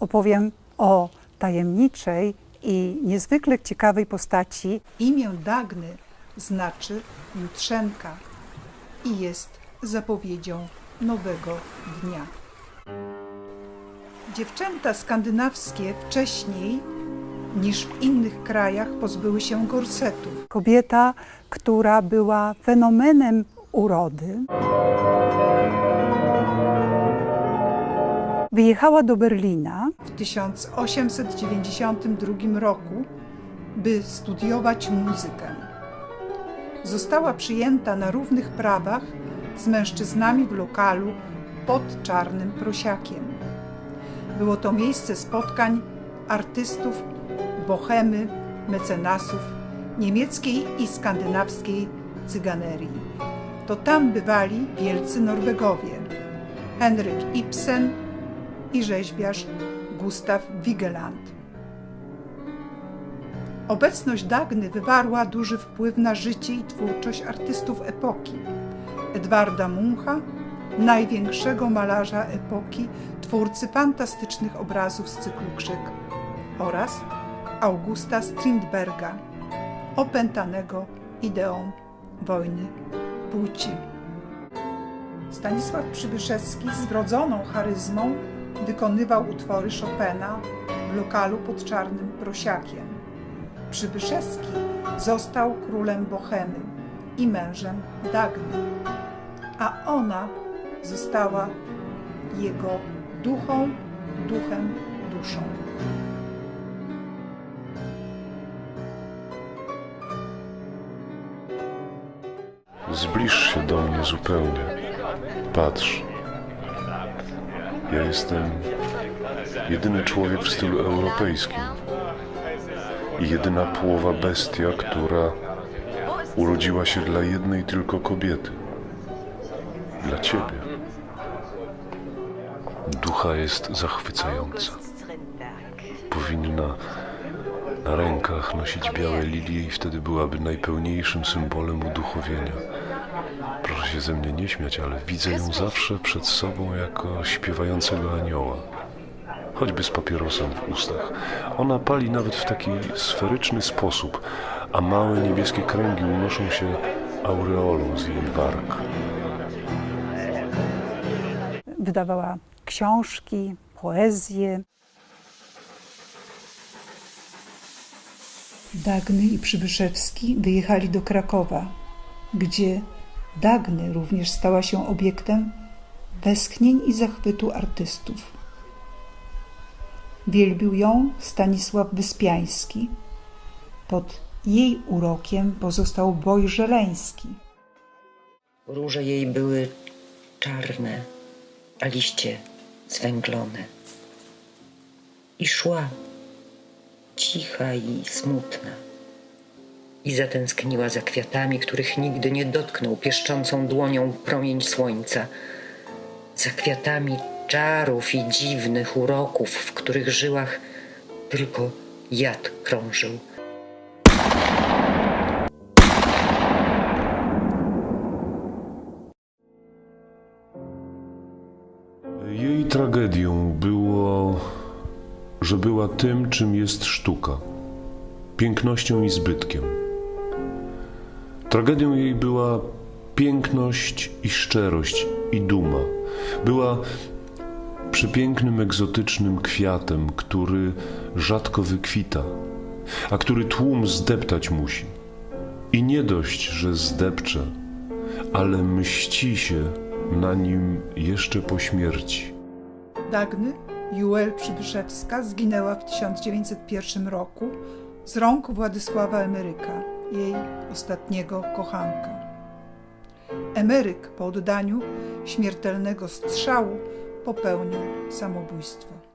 opowiem o tajemniczej i niezwykle ciekawej postaci. Imię Dagny znaczy jutrzenka i jest zapowiedzią nowego dnia. Dziewczęta skandynawskie wcześniej niż w innych krajach pozbyły się gorsetów. Kobieta, która była fenomenem urody. Wyjechała do Berlina, W 1892 roku, by studiować muzykę. Została przyjęta na równych prawach z mężczyznami w lokalu pod Czarnym Prosiakiem. Było to miejsce spotkań artystów, bohemy, mecenasów, niemieckiej i skandynawskiej cyganerii. To tam bywali wielcy Norwegowie Henryk Ibsen i rzeźbiarz Gustav Vigeland. Obecność Dagny wywarła duży wpływ na życie i twórczość artystów epoki. Edwarda Muncha, największego malarza epoki, twórcy fantastycznych obrazów z cyklu Krzyk oraz Augusta Strindberga, opętanego ideą wojny płci. Stanisław Przybyszewski z wrodzoną charyzmą wykonywał utwory Chopina w lokalu pod Czarnym Prosiakiem. Przybyszewski został królem Bohemy i mężem Dagny, a ona została jego duchą, duchem, duszą. Zbliż się do mnie zupełnie. Patrz. Ja jestem jedyny człowiek w stylu europejskim. I jedyna połowa bestia, która urodziła się dla jednej tylko kobiety. Dla ciebie. Ducha jest zachwycająca. Powinna na rękach nosić białe lilie i wtedy byłaby najpełniejszym symbolem uduchowienia. Proszę się ze mnie nie śmiać, ale widzę ją zawsze przed sobą jako śpiewającego anioła. Choćby z papierosem w ustach. Ona pali nawet w taki sferyczny sposób, a małe niebieskie kręgi unoszą się aureolą z jej warg. wydawała książki, poezję. Dagny i Przybyszewski wyjechali do Krakowa, gdzie Dagny również stała się obiektem westchnień i zachwytu artystów. Wielbił ją Stanisław Wyspiański. Pod jej urokiem pozostał Boj Żeleński. Róże jej były czarne, a liście zwęglone. I szła cicha i smutna. I zatęskniła za kwiatami, których nigdy nie dotknął pieszczącą dłonią promień słońca. Za kwiatami czarów i dziwnych uroków, w których żyłach tylko jad krążył. Jej tragedią było, że była tym, czym jest sztuka pięknością i zbytkiem. Tragedią jej była piękność i szczerość i duma. Była przepięknym, egzotycznym kwiatem, który rzadko wykwita, a który tłum zdeptać musi. I nie dość, że zdepcze, ale mści się na nim jeszcze po śmierci. Dagny Juel Przybyszewska zginęła w 1901 roku z rąk Władysława Emeryka, jej ostatniego kochanka. Emeryk po oddaniu śmiertelnego strzału popełnił samobójstwo.